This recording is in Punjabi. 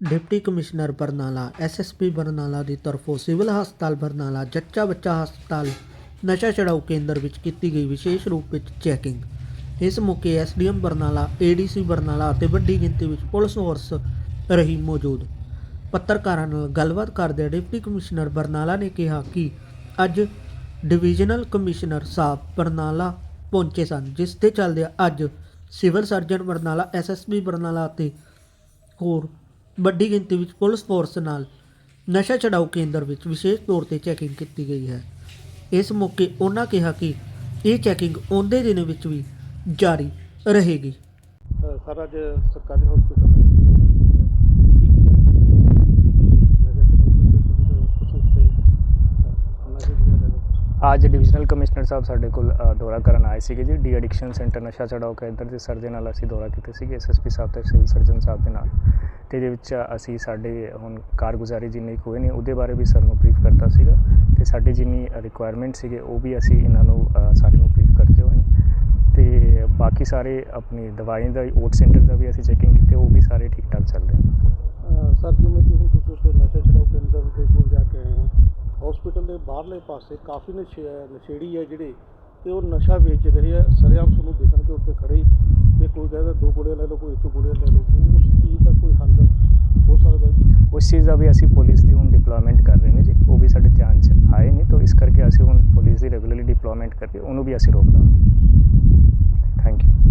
Deputy commissioner Barnala SSP Barnala ਦੀ ਤਰਫੋਂ ਸਿਵਲ ਹਸਪਤਾਲ ਬਰਨਾਲਾ, ਜੱਚਾ ਬੱਚਾ ਹਸਪਤਾਲ, ਨਸ਼ਾ ਛਡਾਊ ਕੇਂਦਰ ਵਿੱਚ ਕੀਤੀ ਗਈ ਵਿਸ਼ੇਸ਼ ਰੂਪ ਵਿੱਚ ਚੈਕਿੰਗ। ਇਸ ਮੌਕੇ ਐਸਡੀਐਮ ਬਰਨਾਲਾ ਏਡੀਸੀ ਬਰਨਾਲਾ ਅਤੇ ਵੱਡੀ ਗਿਣਤੀ ਵਿੱਚ ਪੁਲਿਸ ਫੋਰਸ ਰਹੀ ਮੌਜੂਦ। ਪੱਤਰਕਾਰਾਂ ਨਾਲ ਗੱਲਬਾਤ ਕਰਦੇ ਡਿਪਟੀ ਕਮਿਸ਼ਨਰ ਬਰਨਾਲਾ ਨੇ ਕਿਹਾ ਕਿ ਅੱਜ ਡਿਵੀਜ਼ਨਲ ਕਮਿਸ਼ਨਰ ਸਾਹਿਬ ਬਰਨਾਲਾ ਪਹੁੰਚੇ ਸਨ, ਜਿਸ ਦੇ ਚੱਲਦੇ ਅੱਜ civil surgeon Barnala SSP Barnala ਅਤੇ ਹੋਰ ਵੱਡੀ ਗਿਣਤੀ ਵਿੱਚ ਪੁਲਿਸ ਫੋਰਸ ਨਾਲ ਨਸ਼ਾ ਛਡਾਊ ਕੇਂਦਰ ਵਿੱਚ ਵਿਸ਼ੇਸ਼ ਤੌਰ ਤੇ ਚੈਕਿੰਗ ਕੀਤੀ ਗਈ ਹੈ। ਇਸ ਮੌਕੇ ਉਹਨਾਂ ਕਿਹਾ ਕਿ ਇਹ ਚੈਕਿੰਗ ਆਉਂਦੇ ਦਿਨ ਵਿੱਚ ਵੀ ਜਾਰੀ ਰਹੇਗੀ। ਅ, ਸਰ ਅੱਜ ਸਰਕਾਰੀ ਹਸਪੀਟਲ ਅੱਜ ਡਿਵੀਜ਼ਨਲ ਕਮਿਸ਼ਨਰ ਸਾਹਿਬ ਸਾਡੇ ਕੋਲ ਦੌਰਾ ਕਰਨ ਆਏ ਸੀਗੇ ਜੀ। ਡੀ ਐਡਿਕਸ਼ਨ ਸੈਂਟਰ ਨਸ਼ਾ ਛਡਾਓ ਕੇਂਦਰ ਦੇ ਸਰ ਦੇ ਨਾਲ ਅਸੀਂ ਦੌਰਾ ਕੀਤਾ ਸੀ ਐਸਐਸਪੀ ਸਾਹਿਬ ਤੇ ਸਿਵਲ ਸਰਜਨ ਸਾਹਿਬ ਦੇ ਨਾਲ। ਤੇ ਇਹਦੇ ਵਿੱਚ ਅਸੀਂ ਸਾਡੇ ਹੁਣ ਕਾਰਗੁਜ਼ਾਰੀ ਜਿੰਨੀ ਕੁ ਨੇ ਉਹਦੇ ਬਾਰੇ ਵੀ ਸਰ ਨੂੰ ਬਰੀਫ ਕਰਤਾ ਸੀਗਾ। ਤੇ ਸਾਡੀ ਜਿੰਨੀ ਰਿਕੁਆਇਰਮੈਂਟ ਸੀਗੇ ਉਹ ਵੀ ਅਸੀਂ ਇਹਨਾਂ ਨੂੰ ਅ, ਸਾਰੇ ਨੂੰ ਬਰੀਫ ਕਰਤੇ ਹੋਏ ਨੇ। ਤੇ ਬਾਕੀ ਸਾਰੇ ਆਪਣੀ ਦਵਾਈਆਂ ਦਾ ਓਟ ਸੈਂਟਰ ਦਾ ਵੀ ਅਸੀਂ ਚੈਕਿੰਗ ਕੀਤੀ ਉਹ ਵੀ ਸਾਰੇ ਠੀਕ ਠਾਕ ਚੱਲ ਰਹੇ ਨੇ। ਸਰ ਜਿਵੇਂ ਕਿ ਤੁਸੀਂ ਨਸ਼ਾ ਛਡਾਊ ਕੇਂਦਰ ਦੇ ਕੋਲ ਜਾ ਕੇ ਆਏ ਹੋ ਹਸਪੀਟਲ ਦੇ ਬਾਹਰਲੇ ਪਾਸੇ ਕਾਫੀ ਨਸ਼ੇ ਨਸ਼ੇੜੀ ਹੈ ਜਿਹੜੇ, ਤੇ ਉਹ ਨਸ਼ਾ ਵੇਚ ਰਹੇ ਆ, ਸਰੇਆਮ ਤੁਹਾਨੂੰ ਦੇਖਣਗੇ ਉੱਤੇ ਖੜੇ। ਹੀ ਤੇ ਕੋਈ ਕਹਿੰਦਾ ਦੋ ਗੋਲੀਆਂ ਲੈ ਲਓ, ਕੋਈ ਇੱਕ ਗੋਲੀਆਂ ਲੈ ਲਓ ਉਸ ਚੀਜ਼ ਦਾ ਕੋਈ ਹੱਲ ਹੋ ਸਕਦਾ ਉਸ ਚੀਜ਼ ਦਾ ਵੀ ਅਸੀਂ ਪੁਲਿਸ ਦੀ ਹੁਣ ਡਿਪਲੋਇਮੈਂਟ ਕਰ ਰਹੇ ਨੇ ਜੀ। ਉਹ ਵੀ ਸਾਡੇ ਧਿਆਨ 'ਚ ਆਏ ਨਹੀਂ ਤਾਂ ਇਸ ਕਰਕੇ ਅਸੀਂ ਹੁਣ ਪੁਲਿਸ ਦੀ ਰੈਗੂਲਰਲੀ ਡਿਪਲੋਇਮੈਂਟ ਕਰਕੇ ਉਹਨੂੰ ਵੀ ਅਸੀਂ ਰੋਕ ਦਾਂਗੇ ਥੈਂਕ ਯੂ